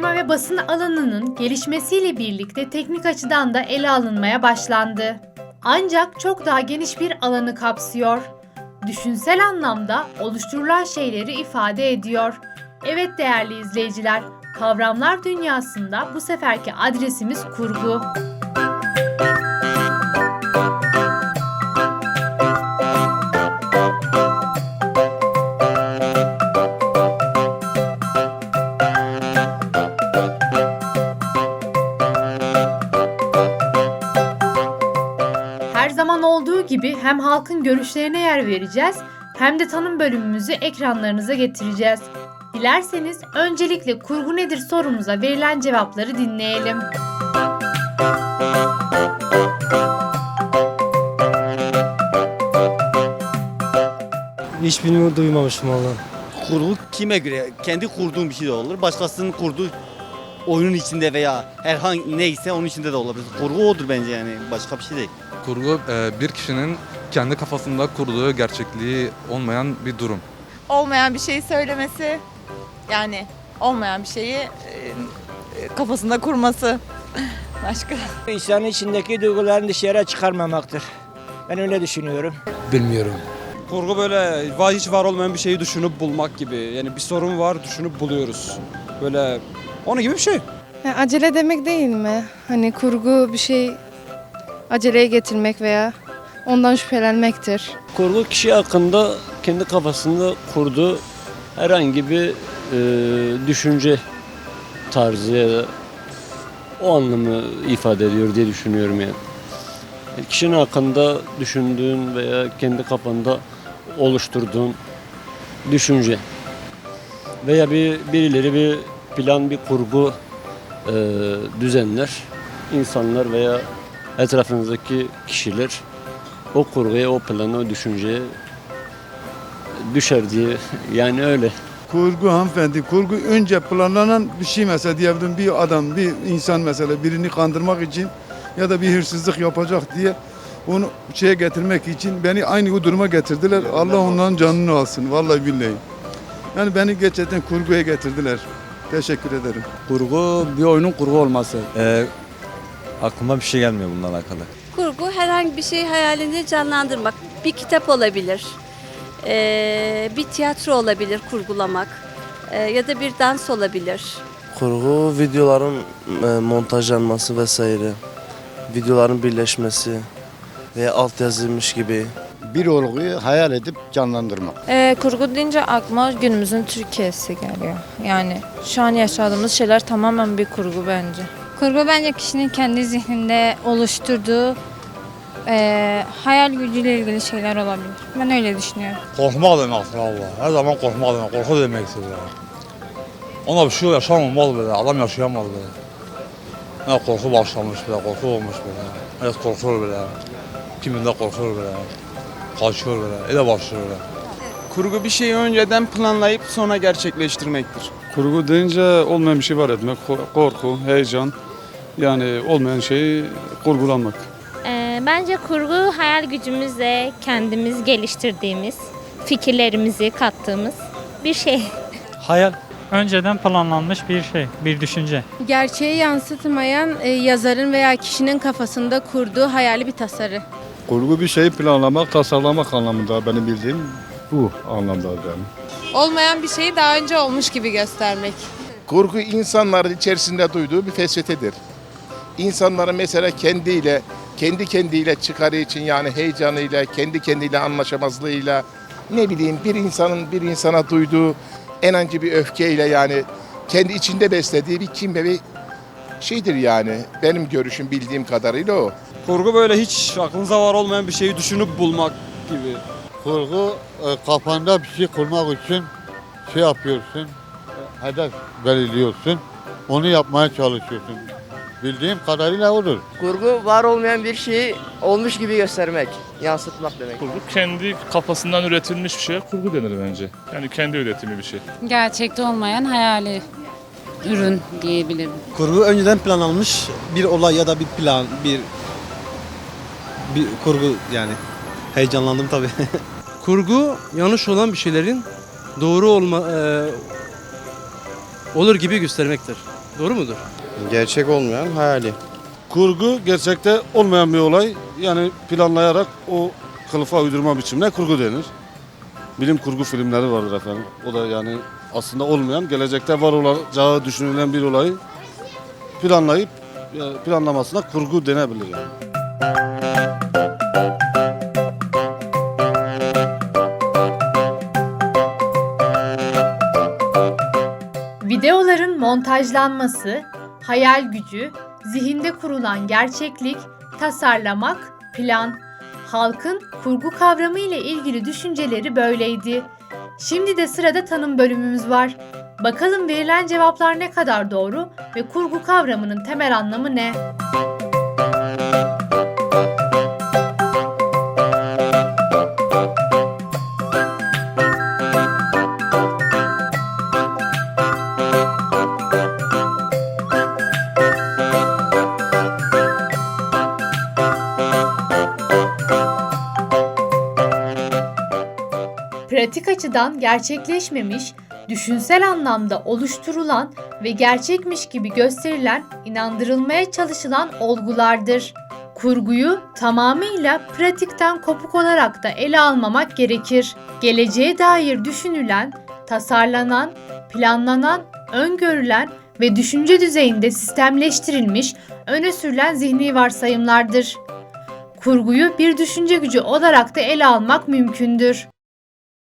Sinema ve basın alanının gelişmesiyle birlikte teknik açıdan da ele alınmaya başlandı. Ancak çok daha geniş bir alanı kapsıyor. Düşünsel anlamda oluşturulan şeyleri ifade ediyor. Evet değerli izleyiciler, kavramlar dünyasında bu seferki adresimiz kurgu. Her zaman olduğu gibi hem halkın görüşlerine yer vereceğiz hem de tanım bölümümüzü ekranlarınıza getireceğiz. Dilerseniz öncelikle kurgu nedir sorumuza verilen cevapları dinleyelim. Hiçbirini duymamışım valla. Kurgu kime göre? Kendi kurduğun bir şey de olur. Başkasının kurduğu oyunun içinde veya herhangi neyse onun içinde de olabilir. Kurgu odur bence yani. Başka bir şey değil. Kurgu e, bir kişinin kendi kafasında kurduğu gerçekliği olmayan bir durum. olmayan bir şeyi söylemesi yani olmayan bir şeyi e, e, kafasında kurması başka. İnsanın içindeki duygularını dışarı çıkarmamaktır. Ben öyle düşünüyorum. Bilmiyorum. Kurgu böyle var hiç var olmayan bir şeyi düşünüp bulmak gibi. Yani bir sorun var düşünüp buluyoruz. Böyle onun gibi bir şey. Ya acele demek değil mi? Hani kurgu bir şey aceleye getirmek veya ondan şüphelenmektir. Kurgu kişi hakkında kendi kafasında kurduğu herhangi bir e, düşünce tarzı ya da o anlamı ifade ediyor diye düşünüyorum yani. Yani Kişinin hakkında düşündüğün veya kendi kafanda oluşturduğun düşünce veya bir birileri bir plan bir kurgu e, düzenler insanlar veya etrafınızdaki kişiler o kurguya, o plana, o düşünceye düşer diye yani öyle. Kurgu hanımefendi, kurgu önce planlanan bir şey mesela diyebilirim bir adam, bir insan mesela birini kandırmak için ya da bir hırsızlık yapacak diye onu şeye getirmek için beni aynı bu duruma getirdiler. Allah onların canını alsın vallahi billahi. Yani beni gerçekten kurguya getirdiler. Teşekkür ederim. Kurgu bir oyunun kurgu olması. Ee, aklıma bir şey gelmiyor bununla alakalı. Kurgu herhangi bir şey hayalinde canlandırmak. Bir kitap olabilir, ee, bir tiyatro olabilir kurgulamak ee, ya da bir dans olabilir. Kurgu videoların e, montajlanması vesaire. Videoların birleşmesi veya altyazılmış gibi. Bir olguyu hayal edip canlandırmak. Ee, kurgu deyince aklıma günümüzün Türkiye'si geliyor. Yani şu an yaşadığımız şeyler tamamen bir kurgu bence. Kurgu bence kişinin kendi zihninde oluşturduğu e, hayal gücüyle ilgili şeyler olabilir. Ben öyle düşünüyorum. Korkmak demektir Allah. Her zaman korkmak demek. Korku demektir yani. Ona bir şey yaşanmamalı böyle. Adam yaşayamaz böyle. Ne korku başlamış böyle, korku olmuş böyle. Evet korkuyor böyle. Kiminde korkuyor böyle. Kaçıyor böyle. Ele başlıyor böyle. Kurgu bir şeyi önceden planlayıp sonra gerçekleştirmektir. Kurgu deyince olmayan bir şey var etmek, korku, heyecan yani olmayan şeyi kurgulanmak. Ee, bence kurgu hayal gücümüzle kendimiz geliştirdiğimiz, fikirlerimizi kattığımız bir şey. Hayal. Önceden planlanmış bir şey, bir düşünce. Gerçeği yansıtmayan e, yazarın veya kişinin kafasında kurduğu hayali bir tasarı. Kurgu bir şeyi planlamak, tasarlamak anlamında benim bildiğim bu anlamda yani. Olmayan bir şeyi daha önce olmuş gibi göstermek. Kurgu insanların içerisinde duyduğu bir felsefeler. İnsanların mesela kendiyle, kendi kendiyle çıkarı için yani heyecanıyla, kendi kendiyle anlaşamazlığıyla ne bileyim bir insanın bir insana duyduğu en anca bir öfkeyle yani kendi içinde beslediği bir kim ve bir şeydir yani. Benim görüşüm bildiğim kadarıyla o. Kurgu böyle hiç aklınıza var olmayan bir şeyi düşünüp bulmak gibi. Kurgu kafanda bir şey kurmak için şey yapıyorsun, hedef belirliyorsun, onu yapmaya çalışıyorsun. Bildiğim kadarıyla odur. Kurgu var olmayan bir şeyi olmuş gibi göstermek, yansıtmak demek. Kurgu kendi kafasından üretilmiş bir şeye kurgu denir bence. Yani kendi üretimi bir şey. Gerçekte olmayan hayali ürün diyebilirim. Kurgu önceden planlanmış bir olay ya da bir plan, bir bir kurgu yani. Heyecanlandım tabii. Kurgu yanlış olan bir şeylerin doğru olma e, olur gibi göstermektir. Doğru mudur? Gerçek olmayan hayali. Kurgu gerçekte olmayan bir olay. Yani planlayarak o kılıfa uydurma biçimine kurgu denir. Bilim kurgu filmleri vardır efendim. O da yani aslında olmayan, gelecekte var olacağı düşünülen bir olayı planlayıp ya planlamasına kurgu denebilir yani. Videoların montajlanması, hayal gücü, zihinde kurulan gerçeklik, tasarlamak, plan, halkın kurgu kavramı ile ilgili düşünceleri böyleydi. Şimdi de sırada tanım bölümümüz var. Bakalım verilen cevaplar ne kadar doğru ve kurgu kavramının temel anlamı ne? Pratik açıdan gerçekleşmemiş, düşünsel anlamda oluşturulan ve gerçekmiş gibi gösterilen, inandırılmaya çalışılan olgulardır. Kurguyu tamamıyla pratikten kopuk olarak da ele almamak gerekir. Geleceğe dair düşünülen, tasarlanan, planlanan, öngörülen ve düşünce düzeyinde sistemleştirilmiş, öne sürülen zihni varsayımlardır. Kurguyu bir düşünce gücü olarak da ele almak mümkündür.